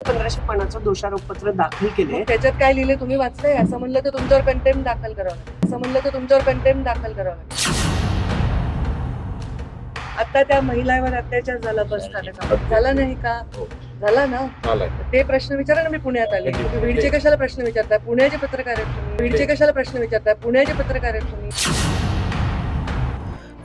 पंधराशे पानाचं दोषारोपपत्र दाखल केले. त्याच्यात काय लिहिले तुम्ही वाचलंय? असं म्हणलं तर तुमच्यावर कंटेम दाखल करावं असं म्हणलं तर तुमच्यावर कंटेम दाखल करावं आता त्या महिलावर अत्याचार झाला बस स्थानकात झाला. नाही का? हो. झाला ना? ते प्रश्न विचारा ना मी पुण्यात आले. तुम्ही बीडचे कशाला प्रश्न विचारताय? पुण्याचे पत्रकार आहेत तुम्ही. बीडचे कशाला प्रश्न विचारताय? पुण्याचे पत्रकार आहेत तुम्ही.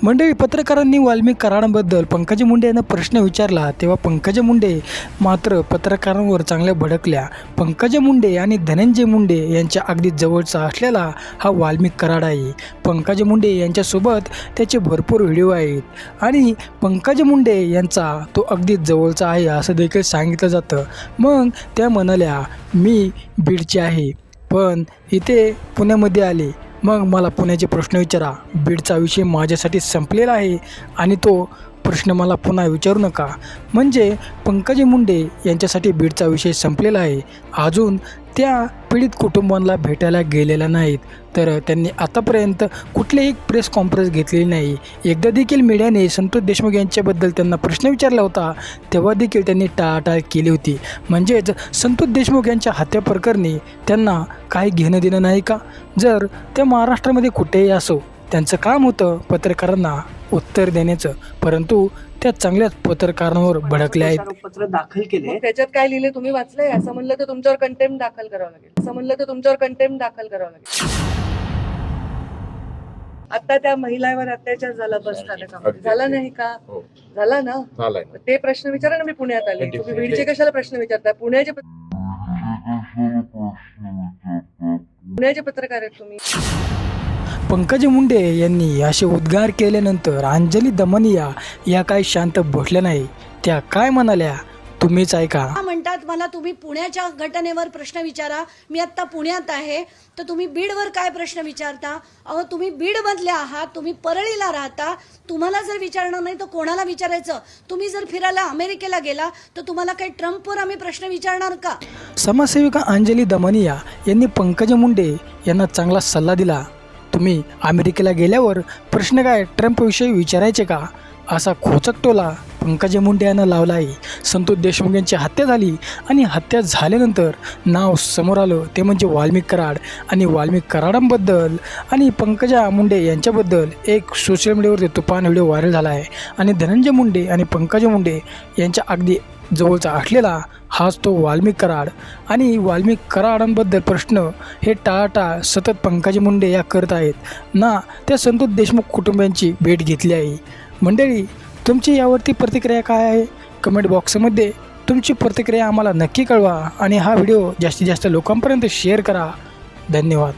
मंडळी पत्रकारांनी वाल्मिक कराडांबद्दल पंकजा मुंडे यांना प्रश्न विचारला तेव्हा पंकजा मुंडे मात्र पत्रकारांवर चांगल्या भडकल्या. पंकजा मुंडे आणि धनंजय मुंडे यांच्या अगदी जवळचा असलेला हा वाल्मिक कराड आहे. पंकजा मुंडे यांच्यासोबत त्याचे भरपूर व्हिडिओ आहेत आणि पंकजा मुंडे यांचा तो अगदी जवळचा आहे असं देखील सांगितलं जातं. मग त्या म्हणाल्या मी बीडचे आहे पण इथे पुण्यामध्ये आले. मग मला पुण्याचे प्रश्न विचारा. बीडचा विषय माझ्यासाठी संपलेला आहे आणि तो प्रश्न मला पुन्हा विचारू नका. म्हणजे पंकजी मुंडे यांच्यासाठी बीडचा विषय संपलेला आहे. अजून त्या पीडित कुटुंबांना भेटायला गेलेल्या नाहीत. तर त्यांनी आतापर्यंत कुठलीही प्रेस कॉन्फरन्स घेतलेली नाही. एकदा देखील मीडियाने संतोष देशमुख यांच्याबद्दल त्यांना प्रश्न विचारला होता तेव्हा देखील त्यांनी टाळाटाळ केली होती. म्हणजेच संतोष देशमुख यांच्या हत्याप्रकरणी त्यांना काही घेणं देणं नाही का? जर त्या महाराष्ट्रामध्ये कुठेही असो त्यांचं काम होतं पत्रकारांना उत्तर देण्याचं. परंतु त्या चांगल्याच पत्रकारांवर भडकल्या आहेत. दोषारोपपत्र दाखल केले. त्याच्यात काय लिहिले तुम्ही? वाचलंय? असं म्हणलं तर तुमच्यावर कंटेम दाखल करावं लागेल. असं म्हणलं तर तुमच्यावर कंटेम दाखल करावं लागेल. आता त्या महिलावर अत्याचार झाला बस स्थानकामध्ये झाला नाही का? हो. झाला ना? ते प्रश्न विचारा ना मी पुण्यात आले. तुम्ही बीडचे कशाला प्रश्न विचारताय पुण्याचे पुण्याचे पत्रकार आहेत तुम्ही. पंकजा मुंडे यांनी असे उद्गार केल्यानंतर अंजली दमनिया या काही शांत बसल्या नाही. त्या काय म्हणाल्या? तुम्हीच ऐका. म्हणतात मला तुम्ही पुण्याच्या घटनेवर प्रश्न विचारा. मी आत्ता पुण्यात आहे. तर तुम्ही बीडवर काय प्रश्न विचारता? अहो तुम्ही बीडमधले आहात. तुम्ही परळीला राहता. तुम्हाला जर विचारणार नाही तर कोणाला विचारायचं? तुम्ही जर फिरायला अमेरिकेला गेला तर तुम्हाला काही ट्रम्पवर आम्ही प्रश्न विचारणार का? समाजसेविका अंजली दमनिया यांनी पंकजा मुंडे यांना चांगला सल्ला दिला. तुम्ही अमेरिकेला गेल्यावर प्रश्न काय ट्रम्पविषयी विचारायचे का? असा खोचक टोला पंकजा मुंडे यांना लावला आहे संतोष देशमुख यांची हत्या झाली आणि हत्या झाल्यानंतर नाव समोर आलं. ते म्हणजे वाल्मिक कराड. आणि वाल्मिक कराडांबद्दल आणि पंकजा मुंडे यांच्याबद्दल एक सोशल मीडियावरती तुफान व्हिडिओ व्हायरल झाला आहे आणि धनंजय मुंडे आणि पंकजा मुंडे यांच्या अगदी जवळचा असलेला हाच तो वाल्मिक कराड. आणि वाल्मिक कराडांबद्दल प्रश्न हे टाळाटाळ सतत पंकजा मुंडे या करत आहेत. ना त्या संतोष देशमुख कुटुंबियांची भेट घेतली आहे. मंडळी तुमची यावरती प्रतिक्रिया काय आहे? कमेंट बॉक्समध्ये तुमची प्रतिक्रिया आम्हाला नक्की कळवा आणि हा व्हिडिओ जास्तीत जास्त लोकांपर्यंत शेअर करा. धन्यवाद.